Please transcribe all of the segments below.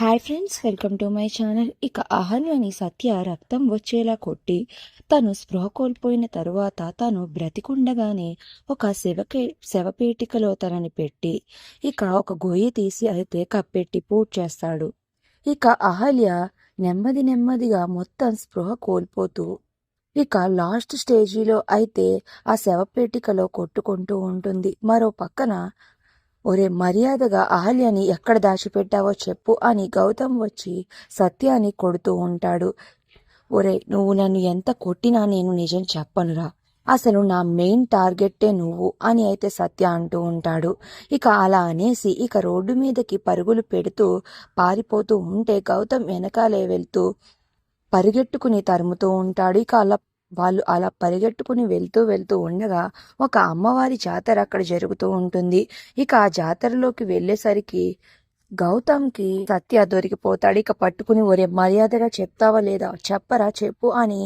Hi friends welcome to my channel ఇక అహల్యని సత్య రక్తం వచ్చేలా కొట్టి తను స్పృహ కోల్పోయిన తరువాత తను బ్రతికుండగానే ఒక శవకే శవపేటికలో తనని పెట్టి ఇక ఒక గొయ్యి తీసి అయితే కప్పెట్టి పూజ చేస్తాడు. ఇక అహల్య నెమ్మది నెమ్మదిగా మొత్తం స్పృహ కోల్పోతూ ఇక లాస్ట్ స్టేజీలో అయితే ఆ శవపేటికలో కొట్టుకుంటూ ఉంటుంది. మరో పక్కన ఒరే మర్యాదగా అహల్యని ఎక్కడ దాచిపెట్టావో చెప్పు అని గౌతమ్ వచ్చి సత్యాన్ని కొడుతూ ఉంటాడు. ఒరే నువ్వు నన్ను ఎంత కొట్టినా నేను నిజం చెప్పనురా. అసలు నా మెయిన్ టార్గెట్టే నువ్వు అని అయితే సత్య అంటూ ఉంటాడు. ఇక అలా అనేసి ఇక రోడ్డు మీదకి పరుగులు పెడుతూ పారిపోతూ ఉంటే గౌతమ్ వెనకాలే వెళ్తూ పరిగెట్టుకుని తరుముతూ ఉంటాడు. ఇక అలా వాళ్ళు అలా పరిగెట్టుకుని వెళ్తూ వెళ్తూ ఉండగా ఒక అమ్మవారి జాతర అక్కడ జరుగుతూ ఉంటుంది. ఇక ఆ జాతరలోకి వెళ్ళేసరికి గౌతమ్కి సత్య దొరికిపోతాడు. ఇక పట్టుకుని ఒరే మర్యాదగా చెప్తావా లేదా? చెప్పరా చెప్పు అని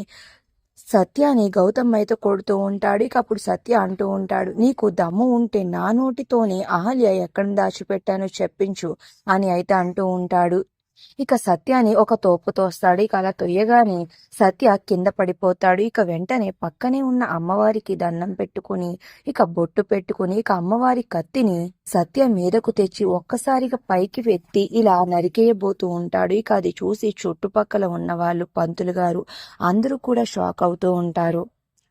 సత్యాని గౌతమ్ అయితే కొడుతూ ఉంటాడు. ఇక అప్పుడు సత్య అంటూ ఉంటాడు నీకు దమ్ము ఉంటే నా నోటితోనే అహల్య ఎక్కడ దాచిపెట్టానో చెప్పించు అని అయితే అంటూ ఉంటాడు. ఇక సత్యాని ఒక తోపు తోస్తాడు. ఇక అలా తొయ్యగానే సత్య కింద పడిపోతాడు. ఇక వెంటనే పక్కనే ఉన్న అమ్మవారికి దండం పెట్టుకుని ఇక బొట్టు పెట్టుకుని ఇక అమ్మవారి కత్తిని సత్య మీదకు తెచ్చి ఒక్కసారిగా పైకి వెత్తి ఇలా నరికేయబోతూ ఉంటాడు. ఇక అది చూసి చుట్టుపక్కల ఉన్న వాళ్ళు పంతులు గారు అందరూ కూడా షాక్ అవుతూ ఉంటారు.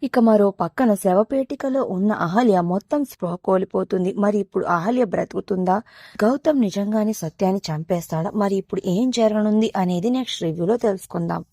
ఇక మరో పక్కన శవపేటికలో ఉన్న అహల్య మొత్తం స్పృహ కోల్పోతుంది. మరి ఇప్పుడు అహల్య బ్రతుకుతుందా? గౌతమ్ నిజంగానే సత్యాన్ని చంపేస్తాడా? మరి ఇప్పుడు ఏం జరగనుంది అనేది నెక్స్ట్ రివ్యూలో తెలుసుకుందాం.